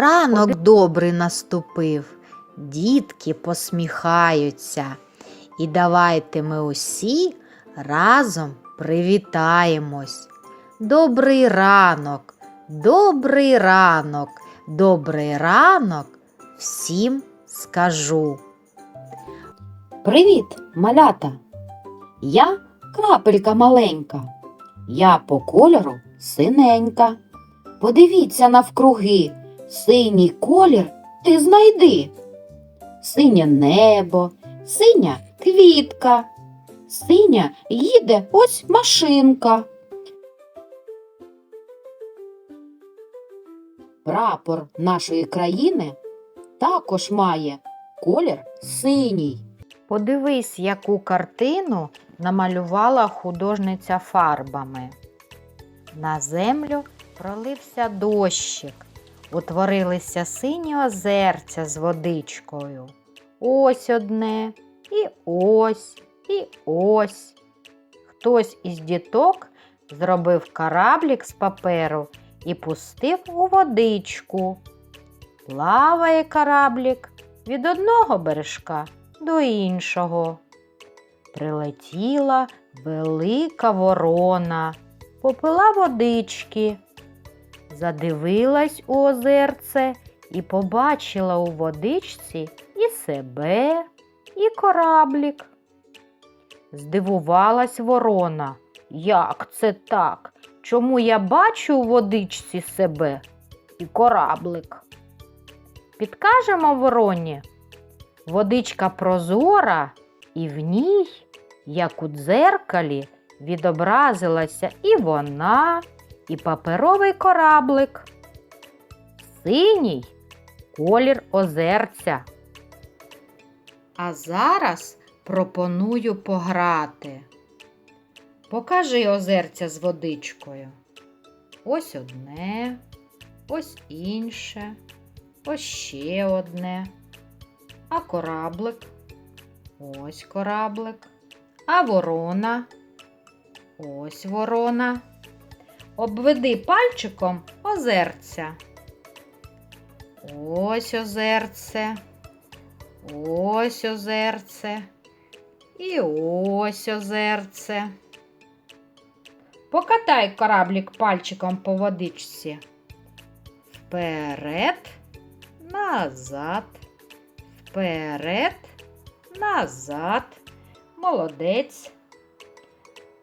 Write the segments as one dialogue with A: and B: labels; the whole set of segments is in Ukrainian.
A: Ранок добрий наступив, дітки посміхаються. І давайте ми усі разом привітаємось. Добрий ранок, добрий ранок, добрий ранок всім скажу.
B: Привіт, малята! Я крапелька маленька. Я по кольору синенька. Подивіться навкруги, синій колір ти знайди. Синє небо, синя квітка, синя їде ось машинка. Прапор нашої країни також має колір синій.
A: Подивись, яку картину намалювала художниця фарбами. На землю пролився дощик, утворилися сині озерця з водичкою. Ось одне, і ось, і ось. Хтось із діток зробив кораблік з паперу і пустив у водичку. Плаває кораблік від одного бережка до іншого. Прилетіла велика ворона, попила водички, задивилась у озерце і побачила у водичці і себе, і кораблік. Здивувалась ворона. Як це так? Чому я бачу у водичці себе і кораблик? Підкажемо вороні. Водичка прозора, і в ній, як у дзеркалі, відобразилася і вона, і паперовий кораблик. Синій колір озерця. А зараз пропоную пограти. Покажи озерця з водичкою. Ось одне, ось інше, ось ще одне. А кораблик? Ось кораблик. А ворона? Ось ворона. Обведи пальчиком озерця. Ось озерце. Ось озерце. І ось озерце. Покатай кораблик пальчиком по водичці. Вперед, назад. Вперед, назад. Молодець.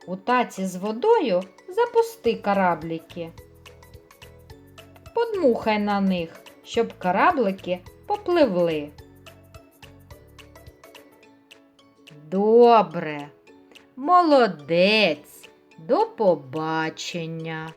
A: У таці з водою запусти кораблики. Подмухай на них, щоб кораблики попливли. Добре. Молодець. До побачення.